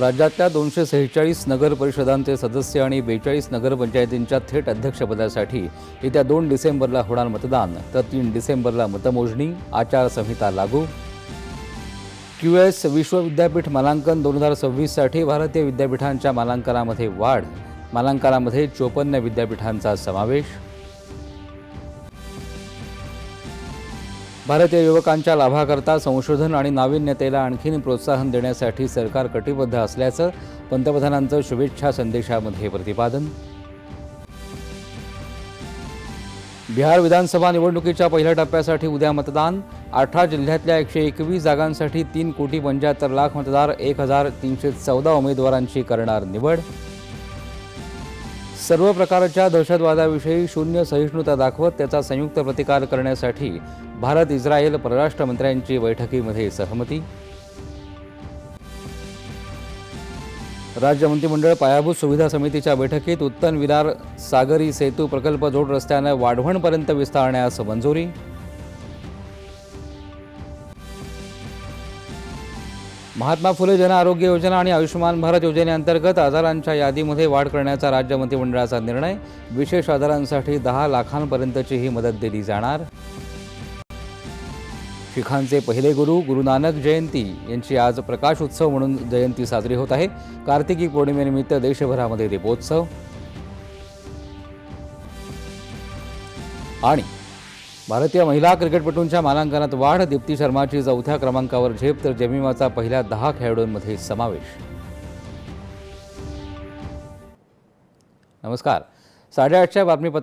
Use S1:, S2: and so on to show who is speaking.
S1: राज्यातल्या दोनशे सेहेचाळीस नगरपरिषदांचे सदस्य आणि बेचाळीस नगरपंचायतींच्या थेट अध्यक्षपदासाठी येत्या दोन डिसेंबरला होणार मतदान. तर तीन डिसेंबरला मतमोजणी आचारसंहिता लागू. क्यू एस विश्व विद्यापीठ मानांकन दोन हजार सव्वीससाठी भारतीय विद्यापीठांच्या मानांकनामध्ये वाढ. मानांकनामध्ये चोपन्न विद्यापीठांचा समावेश. भारतीय युवकांच्या लाभाकरता संशोधन आणि नाविन्यतेला आणखीन प्रोत्साहन देण्यासाठी सरकार कटिबद्ध असल्याचं पंतप्रधानांचं शुभेच्छा संदेशामध्ये प्रतिपादन. बिहार विधानसभा निवडणुकीच्या पहिल्या टप्प्यासाठी उद्या मतदान. अठरा जिल्ह्यातल्या एकशे एकवीस जागांसाठी तीन कोटी पंच्याहत्तर लाख मतदार एक हजार तीनशे चौदा उमेदवारांची करणार निवड. सर्व प्रकारच्या दहशतवादाविषयी शून्य सहिष्णुता दाखवत त्याचा संयुक्त प्रतिकार करण्यासाठी भारत इस्रायल परराष्ट्र मंत्र्यांची बैठकीमध्ये सहमती. राज्य मंत्रिमंडळ पायाभूत सुविधा समितीच्या बैठकीत उत्तन विरार सागरी सेतू प्रकल्प जोड रस्त्यानं वाढवणपर्यंत विस्तारण्यास मंजुरी. महात्मा फुले जन आरोग्य योजना आणि आयुष्यमान भारत योजनेअंतर्गत आजारांच्या यादीमध्ये वाढ करण्याचा राज्य मंत्रिमंडळाचा निर्णय. विशेष आजारांसाठी दहा लाखांपर्यंतची ही मदत दिली जाणार. शिखांचे पहिले गुरु गुरु नानक जयंती यांची आज प्रकाश उत्सव म्हणून जयंती साजरी होत आहे. कार्तिकी पौर्णिमेनिमित्त देशभरामध्ये दीपोत्सव. आणि भारतीय महिला क्रिकेटपटूंच्या मानांकनात वाढ दीप्ती शर्माची चौथ्या क्रमांकावर झेप तर जमिमाचा पहिल्या दहा खेळाडूंमध्ये समावेश. नमस्कार. साडेआठच्या बातमीपत्र